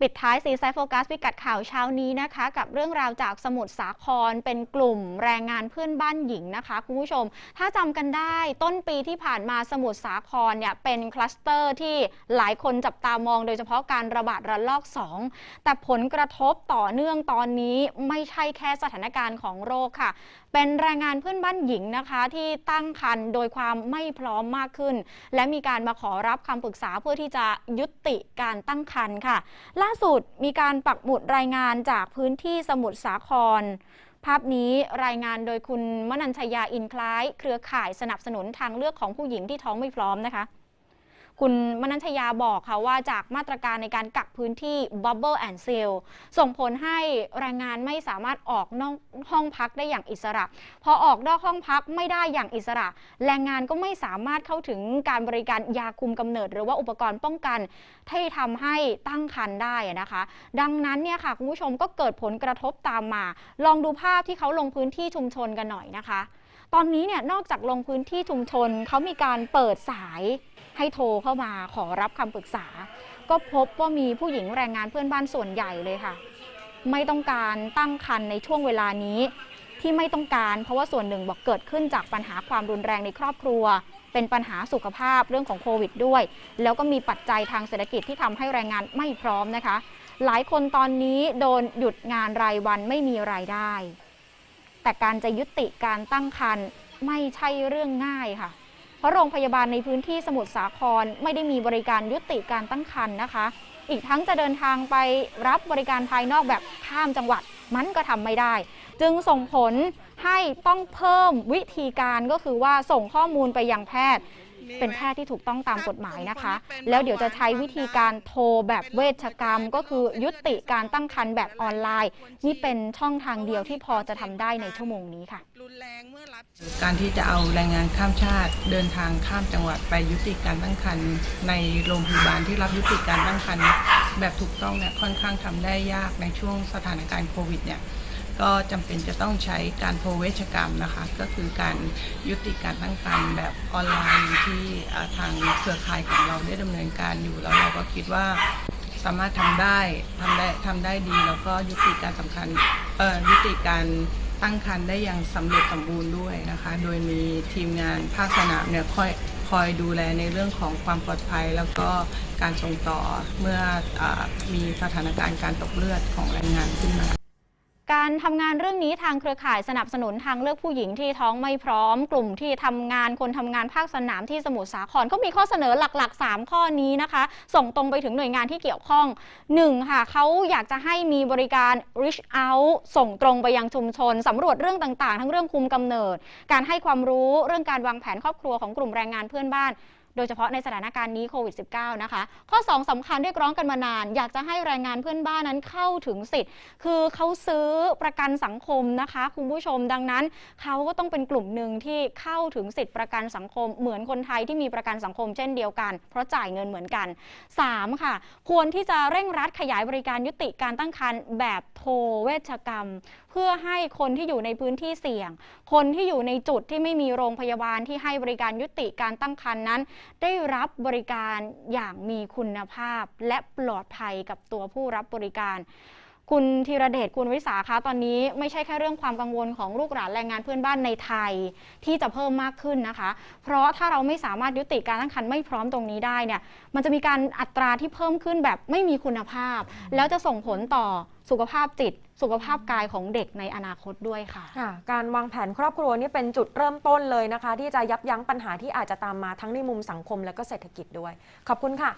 ปิดท้ายซีไซโฟกัสพิกัดข่าวเช้านี้นะคะ กับเรื่องราวจากสมุทรสาครเป็นกลุ่มแรงงานเพื่อนบ้านหญิงนะคะคุณผู้ชม ถ้าจำกันได้ต้นปีที่ผ่านมาสมุทรสาครเนี่ยเป็นคลัสเตอร์ที่หลายคนจับตามองโดยเฉพาะการระบาดระลอก 2 แต่ผลกระทบต่อเนื่องตอนนี้ไม่ใช่แค่สถานการณ์ของโรคค่ะ เป็นแรงงานเพื่อนบ้านหญิงนะคะที่ตั้งครรภ์โดยความไม่พร้อมมากขึ้น และมีการมาขอรับคำปรึกษาเพื่อที่จะยุติการตั้งครรภ์ค่ะล่าสุดมีการปักหมุดรายงานจากพื้นที่สมุทรสาคร ภาพนี้รายงานโดยคุณมนัญชยาอินคล้าย เครือข่ายสนับสนุนทางเลือกของผู้หญิงที่ท้องไม่พร้อมนะคะ คุณมนัญชยาบอกค่ะว่าจากมาตรการในการกักพื้นที่ Bubble and Seal ส่งผลให้แรงงานไม่สามารถออกนอกห้องพักได้อย่างอิสระ พอออกนอกห้องพักไม่ได้อย่างอิสระ แรงงานก็ไม่สามารถเข้าถึงการบริการยาคุมกำเนิด หรือว่าอุปกรณ์ป้องกันที่ทำให้ตั้งครรภ์ได้นะคะ ดังนั้นเนี่ยค่ะคุณผู้ชมก็เกิดผลกระทบตามมา ลองดูภาพที่เขาลงพื้นที่ชุมชนกันหน่อยนะคะ ตอนนี้เนี่ยนอกจากลงพื้นที่ชุมชนเขามีการเปิดสาย ให้โทรเข้ามาขอรับคำปรึกษา ก็พบว่ามีผู้หญิงแรงงานเพื่อนบ้านส่วนใหญ่เลยค่ะ ไม่ต้องการตั้งครรภ์ในช่วงเวลานี้ ที่ไม่ต้องการเพราะว่าส่วนหนึ่งบอกเกิดขึ้นจากปัญหาความรุนแรงในครอบครัว เป็นปัญหาสุขภาพเรื่องของโควิดด้วย แล้วก็มีปัจจัยทางเศรษฐกิจที่ทำให้แรงงานไม่พร้อมนะคะ หลายคนตอนนี้โดนหยุดงานรายวันไม่มีรายได้ แต่การจะยุติการตั้งครรภ์ไม่ใช่เรื่องง่ายค่ะ ราะโรงพยาบาลในพื้นที่สมุทรสาครไม่ได้มีบริการยุติการตั้งครรภ์นะคะ อีกทั้งจะเดินทางไปรับบริการภายนอกแบบข้ามจังหวัดมันก็ทำไม่ได้ จึงส่งผลให้ต้องเพิ่มวิธีการก็คือว่าส่งข้อมูลไปยังแพทย์ เป็นแพทย์ที่ถูกต้องตามกฎหมายนะคะ แล้วเดี๋ยวจะใช้วิธีการโทรแบบเวชกรรม ก็คือยุติการตั้งครรภ์แบบออนไลน์ นี่เป็นช่องทางเดียวที่พอจะทำได้ในชั่วโมงนี้ค่ะรุนแรงเมื่อรับการที่จะเอาแรงงานข้ามชาติเดินทางข้ามจังหวัดไปยุติการตั้งครรภ์ในโรงพยาบาลที่รับยุติการตั้งครรภ์แบบถูกต้องเนี่ยค่อนข้างทำได้ยากในช่วงสถานการณ์โควิดเนี่ย ก็จำเป็นจะต้องใช้การโทรเวชกรรมนะคะ ก็คือการยุติการตั้งครรภ์แบบออนไลน์ที่ทางเครือข่ายของเราได้ดำเนินการอยู่แล้วเราก็คิดว่าสามารถทำได้ทำได้ทำได้ดี แล้วก็ยุติการสำคัญเอ่อยุติการตั้งครรภ์ได้อย่างสำเร็จสมบูรณ์ด้วยนะคะ โดยมีทีมงานภาคสนามเนี่ยคอยคอยดูแลในเรื่องของความปลอดภัย แล้วก็การส่งต่อเมื่ออมีสถานการณ์การตกเลือดของแรงงานขึ้นมา การทำงานเรื่องนี้ทางเครือข่ายสนับสนุนทางเลือกผู้หญิงที่ท้องไม่พร้อม กลุ่มที่ทำงานคนทำงานภาคสนามที่สมุทรสาครก็มีข้อเสนอหลักๆ 3 ข้อนี้นะคะ ส่งตรงไปถึงหน่วยงานที่เกี่ยวข้อง 1. ค่ะเขาอยากจะให้มีบริการ reach out ส่งตรงไปยังชุมชนสำรวจเรื่องต่างๆ ทั้งเรื่องคุมกำเนิด การให้ความรู้เรื่องการวางแผนครอบครัวของกลุ่มแรงงานเพื่อนบ้าน โดยเฉพาะในสถานการณ์นี้โควิด -19 นะคะ ข้อ 2สำคัญเรียกร้องกันมานาน อยากจะให้แรงงานเพื่อนบ้านนั้นเข้าถึงสิทธิ์ คือเขาซื้อประกันสังคมนะคะ คุณผู้ชมดังนั้น เขาก็ต้องเป็นกลุ่มหนึ่งที่เข้าถึงสิทธิประกันสังคม เหมือนคนไทยที่มีประกันสังคมเช่นเดียวกัน เพราะจ่ายเงินเหมือนกัน 3. ค่ะ ควรที่จะเร่งรัดขยายบริการยุติการตั้งครรภ์แบบโทรเวชกรรม พื่อให้คนที่อยู่ในพื้นที่เสี่ยง คนที่อยู่ในจุดที่ไม่มีโรงพยาบาลที่ให้บริการยุติการตั้งครรภ์นั้น ได้รับบริการอย่างมีคุณภาพ และปลอดภัยกับตัวผู้รับบริการ คุณธีรเดชคุณวิสาคะตอนนี้ไม่ใช่แค่เรื่องความกังวลของลูกหลานแรงงานเพื่อนบ้านในไทยที่จะเพิ่มมากขึ้นนะคะ เพราะถ้าเราไม่สามารถยุติการตั้งครรภ์ไม่พร้อมตรงนี้ได้เนี่ยมันจะมีการอัตราที่เพิ่มขึ้นแบบไม่มีคุณภาพ แล้วจะส่งผลต่อสุขภาพจิต สุขภาพกายของเด็กในอนาคตด้วยค่ะค่ะการวางแผนครอบครัวนี่เป็นจุดเริ่มต้นเลยนะคะ ที่จะยับยั้งปัญหาที่อาจจะตามมาทั้งในมุมสังคมและก็เศรษฐกิจด้วย ขอบคุณค่ะ